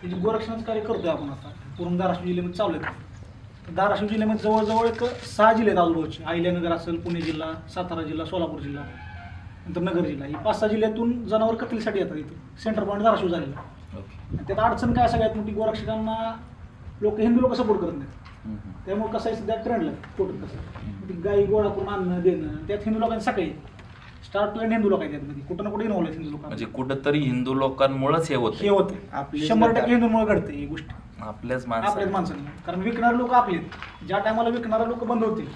त्याची गोरक्षणाचं कार्य करतोय आपण आता. पूर्ण धाराशिव जिल्ह्यामध्ये चालू आहे धाराशिव जिल्ह्यामध्ये जवळजवळ एक सहा जिल्हे आहेत आजूबाजूचे. अहिल्यानगर असेल पुणे जिल्हा सातारा जिल्हा सोलापूर जिल्हा नंतर नगर जिल्हा. ही पाच सहा जिल्ह्यातून जनावर कत्तलीसाठी येतात इथं. सेंटर पॉईंट धाराशिव झालेला त्यात अडचण काय सगळ्यात मोठी? गोरक्षकांना लोक हिंदू लोक सपोर्ट करत नाहीत. त्यामुळे कसं आहे सध्या ट्रेंडला टोटल कसं गाई गोळा करून आणणं देणं त्यात हिंदू लोकांनी सकाळी. स्टार्ट टू एंड हिंदू लोक आहेत त्यामध्ये कुठं ना कुठे इन्व्हॉल्व आहेत हिंदू म्हणजे कुठंतरी हिंदू लोकांमुळेच हे हे होत होते आपलीच शंभर. टक्के हिंदूमुळे घडते ही गोष्ट. आपल्याच आपल्याच माणसं माणसांना. कारण विकणारे लोक आपले आहेत. ज्या टायमाला विकणारे लोक बंद होतील.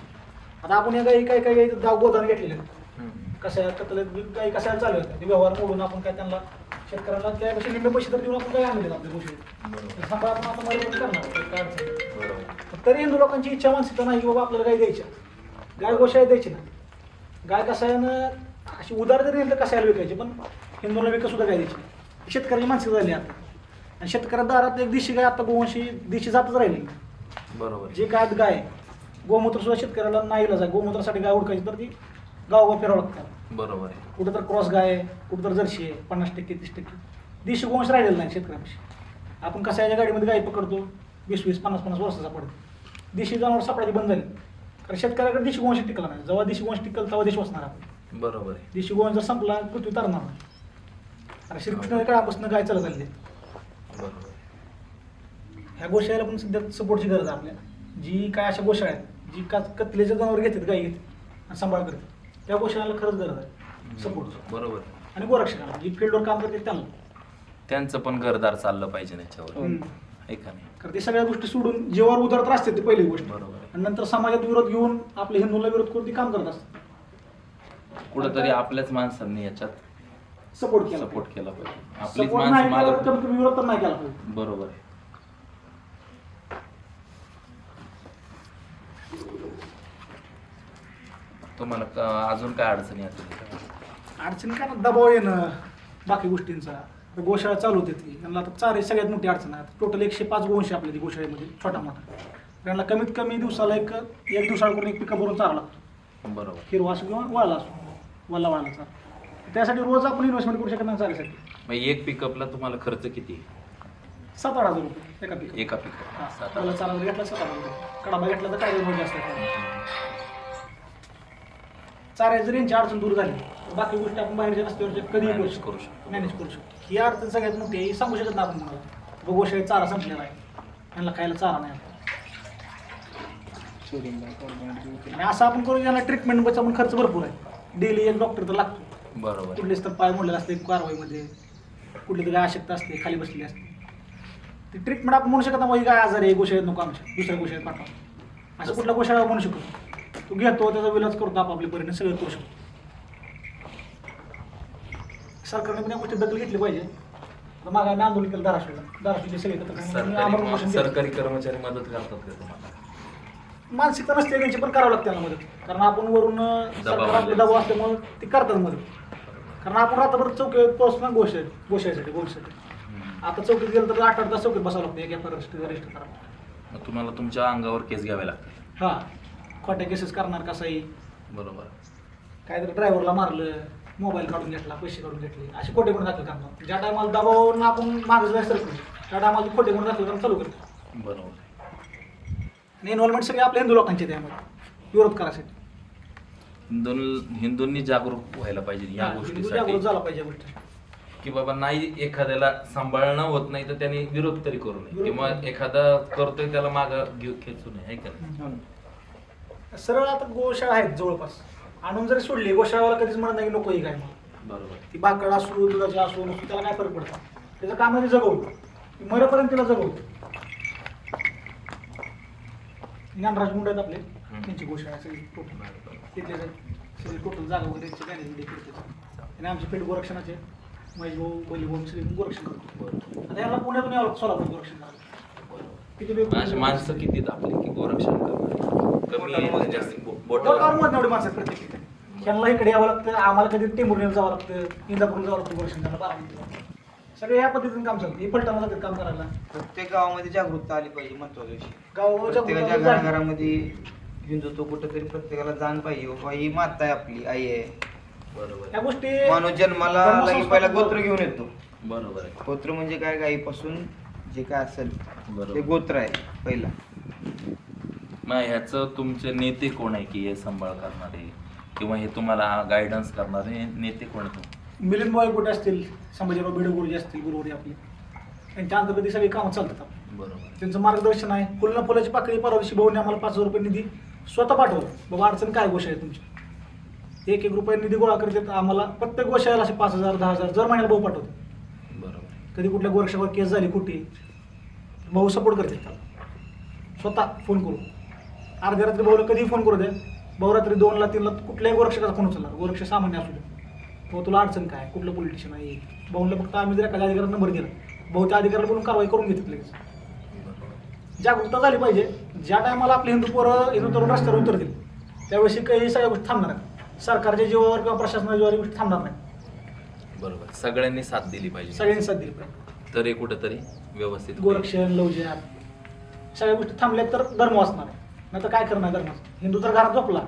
आता आपण या गाई काही काही गाव गोदान घेतलेले आहेत. कशा कतले गाई कशा चालू आहेत? ते व्यवहार मोडून आपण काय त्यांना शेतकऱ्याला त्यापेक्षा निम्मे पैसे तर देऊन आपण काय आणले आपल्या गोष्टी बरोबर. आपण आता करणार. काय अडचण नाही. बरोबर. तरी हिंदू लोकांची इच्छा मानसिकता नाही की बाबा आपल्याला गाय द्यायच्या. गाय गोशाळा द्यायची ना गाय कसायानं अशी उदार जरी तर कसायला विकायची पण हिंदूला विकत सुद्धा गाय द्यायची? शेतकऱ्याची मानसिकता झाली आता. आणि शेतकऱ्या दारात एक दिशी गाय आता गोवंशी दिशी जातच राहिली. बरोबर. जे काय गाय. गोमूत्र सुद्धा शेतकऱ्याला नाही इलाज आहे. गोमूत्रासाठी गाय ओळखायची तर ती गावगाव फिरावं लागतं. बरोबर आहे. कुठं तर क्रॉस गाय आहे कुठं तर जर्शी आहे पन्नास टक्के तीस टक्के. देशी गोवंश राहिलेला नाही शेतकऱ्यापाशी आपण कसाच्या गाडीमध्ये गाय पकडतो? वीस वीस पन्नास पन्नास वर्षाचा पडतो. देशी जनावर सापडायची बंद झाली. कारण शेतकऱ्याकडे देशी गोवंश टिकला नाही. जेव्हा देशी गोवंश टिकल तेव्हा देश वाचणार आपण. बरोबर आहे. देशी गोवंश जर संपला पृथ्वी तरणार नाही. अरे श्रीकृष्ण काळापासून गाय चालत आली बरोबर ह्या गोशाळेला पण सध्या सपोर्टची गरज आहे आपल्याला. जी काय अशा गोशाळ्या आहेत जी का कतलेचे जनावर घेतात गाई घेतात आणि सांभाळ करतात त्या गोशाळेला खरंच गरज आहे. सपोर्ट बरोबर आणि गोरक्षकाला जी फील्डवर काम करते त्यांना. त्यांचं पण घरदार चाललं पाहिजे हम्म. आहे का नाही? कारण ते सगळ्या गोष्टी सोडून जेव्हा उदारत असते ती पहिली गोष्ट. बरोबर आहे. आणि नंतर समाजात विरोध घेऊन आपल्या हिंदूला विरोध करून ती काम करत असतात. कुठंतरी आपल्याच माणसांनी याच्यात सपोर्ट केला सपोर्ट केला पाहिजे. आपलीच सपोर्ट माणसं नाही केला तर मागं कमीत कमी विरोध तर नाही केला पाहिजे. बरोबर आहे. तुम्हाला क- अजून काय अडचणी येतील अडचण काय ना दबाव येणं बाकी गोष्टींचा. आता गोशाळा चालू होते ती. त्यांना आता चार सगळ्यात मोठी अडचण आहे. टोटल एकशे पाच गोवंश आपल्या ती गोशाळेमध्ये छोटा मोठा त्यांना कमीत कमी दिवसाला एक एक दिवसाला करून एक पिकअप भरून चारा लागतो. बरोबर. हिरवा असो किंवा वाळला असो. चारा त्यासाठी रोज आपण इन्व्हेस्टमेंट करू शकत नाही चाऱ्यासाठी मग एक पिकअपला तुम्हाला खर्च किती? सात आठ हजार रुपये. एका पिकअप एका पिकअप सात त्याला चारा जर घेतला सात आठ हजार रुपये. कडाबा घेतला तर काय रोज जास्त आहे. चाऱ्या जर यांची अडचण दूर झाली तर बाकी गोष्टी आपण बाहेरच्या रस्त्यावरच्या कधीही करू Manage शकतो. करू शकतो. मॅनेज करू शकतो. ही अडचण सगळ्यात मोठी आहे ही सांगू शकत नाही आपण तुम्हाला. गोशाळेत चारा संपलेला आहे. यांना खायला चारा नाही आता. आणि असं आपण करू यांना ट्रीटमेंट बचा पण खर्च भरपूर आहे. डेली एक डॉक्टर तर लागतो. बरोबर. कुठलेच तर पाय मोडलेला असते कारवाईमध्ये कुठली तरी आवश्यकता असते खाली बसलेली असते. ती ट्रीटमेंट आपण म्हणू शकत नाही काय आजार आहे गोशाळेत नको आमच्या दुसऱ्या गोशाळेत पाठवा असं कुठल्या गोशाळा म्हणू शकतो तो घेतो त्याचा विलाज करतो आपापल्या परीने सगळं करू शकतो. सरकारने पण या गोष्टी दखल घेतली पाहिजे. आता मागे आम्ही आंदोलन केलं धाराशिवला. धाराशिवचे सगळे एकत्र करून आम्ही आमरण सरकारी उपोषण केलं. सरकारी कर्मचारी मदत करतात का तुम्हाला? मानसिकता नसते त्यांची पण करावं लागते त्यांना मदत. कारण आपण वरून सरकार आपले दबाव असल्यामुळे ते करतात मदत. कारण आपण रात्रभर चौकीत पोहोचतो ना गोष्ट गोष्टीसाठी. आता चौकीत गेलं तर आठ आठ तास चौकीत बसावं लागतं एक एफ रजिस्टर रजिस्टर करा मग तुम्हाला तुमच्या अंगावर केस घ्यावे लागते हां. खोट्या केसेस करणार कसाही बरोबर. काहीतरी ड्रायव्हरला मारलं मोबाईल काढून घेतला पैसे काढून घेतले असे खोटे गुण दाखल करणार ज्या टायमाला दबावावरून आपण मागं जायचं सरकतो त्या टायमाला खोटे गुण दाखल करून चालू करतो बरोबर. आणि इन्व्हॉल्वमेंट सगळे आपल्या हिंदू लोकांचे त्यामध्ये विरोध करायसाठी हिंदू हिंदूंनी जागरूक व्हायला पाहिजे या हां, हिंदू गोष्टीसाठी. जागृत झाला पाहिजे या गोष्टी की बाबा नाही एखाद्याला सांभाळणं होत नाही तर त्यांनी विरोध तरी करू नये. विरोध किंवा करू नये. एखादा करतोय त्याला माग घेऊ खेचू नये का नाही? सरळ आता गोशाळा आहेत जवळपास. आणून जरी सोडली गोशाळावाला कधीच म्हणत नाही की नको ही काय बरोबर. ती बाकड असू दुधाची असू त्याला काय फरक पडतो. त्याचं काम आहे ते जगवतो ती मरेपर्यंत तिला जगवतो ज्ञानराज मुंडे आहेत आपले. त्यांची गोशाळा सगळी टोटल. तिथले सगळी टोटल जागा वगैरे त्यांची मॅनेजमेंट करते आणि आमचे पेट गोरक्षणाचे महेश भाऊ बली भाऊ सगळे गोरक्षण करतो. आता याला पुण्यातून यावं सोलापूर गोरक्षण किती अशी माणसं किती आहेत आपले की गोरक्षण करणार? कमी आहे, जास्त बो- बोटावर बोटावर मोजणे एवढी माणसं आहेत प्रत्येक ठिकाणी. त्यांना इकडे यावं लागतं आम्हाला कधी टेंभुर्णीला जावं लागतं इंदापूरला जावं लागतं गोरक्षण करायला बारामतीला सगळे या पद्धतीने काम चालतं. हे पलटाना लागतं काम करायला. प्रत्येक गावामध्ये जागरूकता आली पाहिजे महत्त्वाचा विषय गावाच्या प्रत्येकाच्या घराघरामध्ये हिंदुत्व कुठेतरी प्रत्येकाला जाण पाहिजे. बाबा ही माता आहे आपली आई आहे. बरोबर. या गोष्टी माणूस जन्माला धर्मसंस्कार लगे पहिला. गोत्र घेऊन येतो. बरोबर आहे. गोत्र म्हणजे काय? गाईपासून जे काय असेल ते बरोबर. गोत्र आहे पहिला. मग ह्याचं तुमचे नेते कोण आहे की हे सांभाळ करणारे? किंवा हे तुम्हाला गायडन्स करणारे नेते कोण आहेत मिलिंद बॉय कुठे असतील संभाजीराव भिडे गुरुजी असतील गुरुवारी आपले. त्यांच्या अंतर्गत ही सगळी कामं चालतात. बरोबर. त्यांचं मार्गदर्शन आहे. फुलना फुलाची पाकळी परवा दिवशी भाऊने आम्हाला पाच हजार रुपये निधी स्वतः पाठवलं. बाबा अडचण काय गोष्ट आहे तुमची? एक एक रुपये निधी गोळा करतात आम्हाला. प्रत्येक गोष्टीला असे पाच हजार दहा हजार जर महिन्याला भाऊ पाठवतो बरोबर. कधी कुठल्या गोरक्षावर केस झाली कुठे भाऊ सपोर्ट करतात त्याला. स्वतः फोन करू अर्ध्या रात्री भाऊला कधी फोन करू द्या. भाऊ रात्री दोनला तीनला कुठल्याही गोरक्षकाचा फोन उचलणार. गोरक्ष सामान्य असू दे भाऊ तुला अडचण काय? कुठलं पोलिटिशियन आहे? भाऊला फक्त आम्ही जर एखाद्या अधिकारात नंबर दिला भाऊ त्या अधिकाऱ्याला बोलून कारवाई करून घेतात लगेच. जागरूकता झाली पाहिजे ज्या टायमाला आपले हिंदू पोरं हिंदू तरुण रस्त्यावर उतरतील त्यावेळेस काही सगळ्या गोष्टी थांबणार आहेत. सरकारच्या जीवावर किंवा प्रशासनाच्या जीवावर गोष्टी थांबणार नाही. बरोबर. सगळ्यांनी साथ दिली पाहिजे. सगळ्यांनी साथ दिली पाहिजे. तर कुठेतरी व्यवस्थित. गोरक्षण लवजन सगळ्या गोष्टी थांबल्या तर धर्म वाचणार नाही तर काय करणार धर्म? हिंदू तर घरात झोपला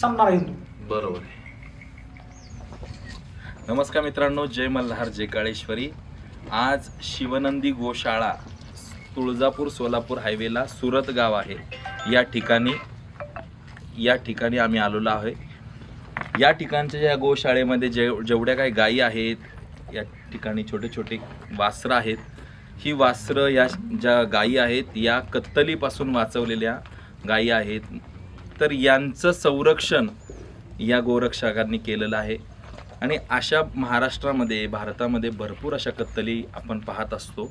संपणार आहे हिंदू. बरोबर आहे. नमस्कार मित्रांनो जय मल्हार जय काळेश्वरी. आज शिवनंदी गोशाळा तुळजापूर सोलापूर हायवेला सुरत गाव आहे. या ठिकाणी या ठिकाणी आम्ही आलेलो आहे. या ठिकाणच्या या गोशाळेमध्ये जे जेवढ्या काही गायी आहेत या ठिकाणी छोटे छोटे वासरं आहेत. ही वासरं या ज्या गायी आहेत या कत्तलीपासून वाचवलेल्या गायी आहेत. तर यांचं संरक्षण या गोरक्षकांनी केलेलं आहे. आणि अशा महाराष्ट्रामध्ये भारतामध्ये भरपूर अशा कत्तली आपण पाहत असतो.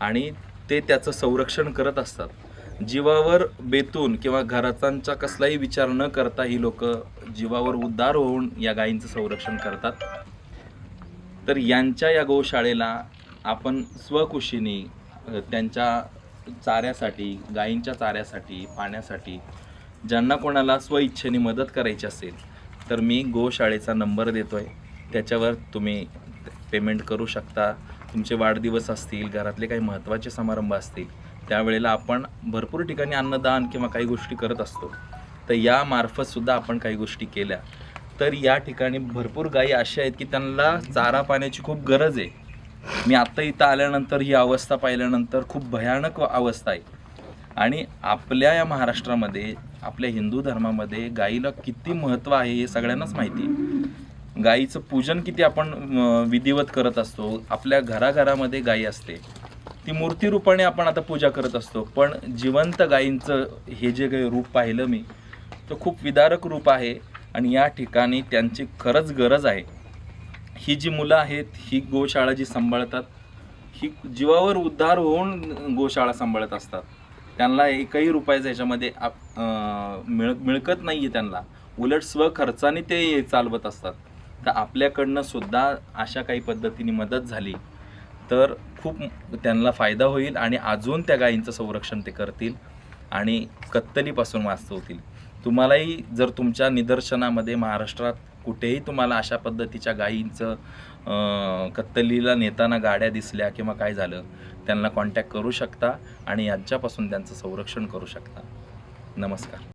आणि ते त्याचं संरक्षण करत असतात. जीवावर बेतून किंवा घराचांचा कसलाही विचार न करता ही लोक जीवावर उद्धार होऊन या गायींचं संरक्षण करतात. तर यांच्या या गोशाळेला आपण स्वकुशीने त्यांच्या चाऱ्यासाठी गायींच्या चाऱ्यासाठी पाण्यासाठी ज्यांना कोणाला स्वइच्छेने मदत करायची असेल तर मी गोशाळेचा नंबर देतो आहे त्याच्यावर तुम्ही पेमेंट करू शकता. तुमचे वाढदिवस असतील घरातले काही महत्त्वाचे समारंभ असतील त्यावेळेला आपण भरपूर ठिकाणी अन्नदान किंवा काही गोष्टी करत असतो. तर यामार्फतसुद्धा आपण काही गोष्टी केल्या. तर या ठिकाणी भरपूर गायी अशा आहेत की त्यांना चारा पाण्याची खूप गरज आहे. मी आत्ता इथं आल्यानंतर ही अवस्था पाहिल्यानंतर खूप भयानक अवस्था आहे. आणि आपल्या या महाराष्ट्रामध्ये आपल्या हिंदू धर्मामध्ये गाईला किती महत्त्व आहे हे सगळ्यांनाच माहिती आहे. गाईचं पूजन किती आपण विधिवत करत असतो आपल्या घराघरामध्ये गाई असते ती मूर्ती रूपाने आपण आता पूजा करत असतो पण जिवंत गायींचं हे जे काही रूप पाहिलं मी तर खूप विदारक रूप आहे आणि या ठिकाणी त्यांची खरंच गरज आहे. ही जी मुलं आहेत ही गोशाळा जी सांभाळतात ही जीवावर उद्धार होऊन गोशाळा सांभाळत असतात. त्यांना एकही रुपयाचा ह्याच्यामध्ये आप- मिळ मिळकत नाही आहे त्यांना. उलट स्वखर्चाने ते चालवत असतात. तर आपल्याकडनं सुद्धा अशा काही पद्धतीने मदत झाली तर खूप त्यांना फायदा होईल आणि अजून त्या गायींचं संरक्षण ते करतील आणि कत्तलीपासून वाचवतील तुम्हालाही जर तुमच्या निदर्शनामध्ये महाराष्ट्रात कुठेही तुम्हाला अशा पद्धतीच्या गायींचं कत्तलीला नेताना गाड्या दिसल्या किंवा काय झालं त्यांना कॉन्टॅक्ट करू शकता आणि यांच्यापासून त्यांचं संरक्षण करू शकता. नमस्कार.